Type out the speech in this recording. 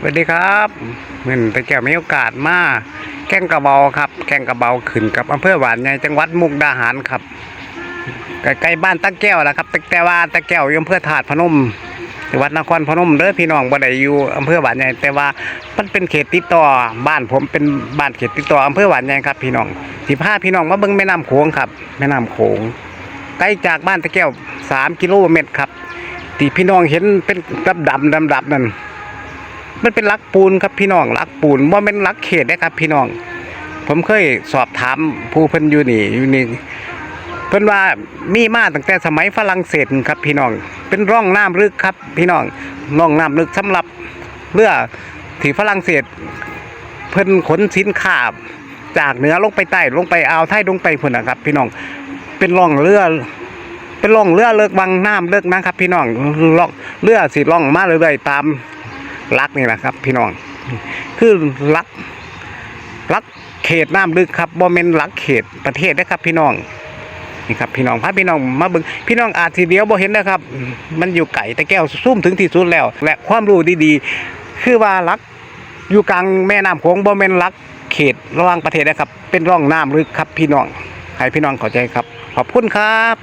สวัสดีครับเหมือนตะเกียบมีโอกาสมาแก่งกระเบาครับ แก่งกระเบาขึ้นกับอำเภอหวานใหญ่จังหวัดมุกดาหารครับใกล้ๆบ้านตะแก้วละครับแต่แต่ว่าตะแก้วอยู่อำเภอถาดพนมจังหวัดนครพนมเด้อพี่น้องบ่ได้อยู่อำเภอหวานใหญ่แต่ว่ามันเป็นเขตติดต่อบ้านผมเป็นบ้านเขตติดต่ออำเภอหวานใหญ่ครับ พี่น้องสิพาพี่น้องมาเบิ่งแม่น้ำโขงครับ แม่น้ำโขงใกล้จากบ้านตะแก้วสามกิโลเมตรครับที่พี่น้องเห็นเป็นดำดำดำดำนั่น มันเป็นลักปูนครับพี่น้องลักปูนว่าเป็นลักเขตนะครับพี่น้อง ผมเคยสอบถามผู้เพิ่นอยู่นี่อยู่นี่เพิ่นว่ามีมาตั้งแต่สมัยฝรั่งเศสครับพี่น้อง เป็นร่องน้ำลึกครับ พี่น้องร่องน้ำลึกสำหรับเรือที่ฝรั่งเศส เพิ่นขนสินค้าจากเหนือลงไปใต้ลงไปอ่าวไทยลงไปพุ่นนะครับ พี่น้องเป็นร่องเรือเป็นร่องเรือเลิกบางน้ำเลิกนะครับ พี่น้องร่องเรือสิร่องมาเรื่อยๆตาม ลักนี่แหละครับ พี่น้อง คือลักลักเขตน้ำลึกครับบ่แม่นลักเขตประเทศนะครับ พี่น้องนี่ครับพี่น้องพาพี่น้องมาบิ่งพี่น้องอาจสิเดียวบ่เห็นนะครับ มันอยู่ไก่ตะแก้วซุ่มถึงที่สุดแล้ว และความรู้ดีๆ คือว่าลักอยู่กลางแม่น้ำโขงบ่แม่นลักเขตระหว่างประเทศนะครับ เป็นร่องน้ำลึกครับพี่น้องให้พี่น้องเข้าใจครับ ขอบคุณครับ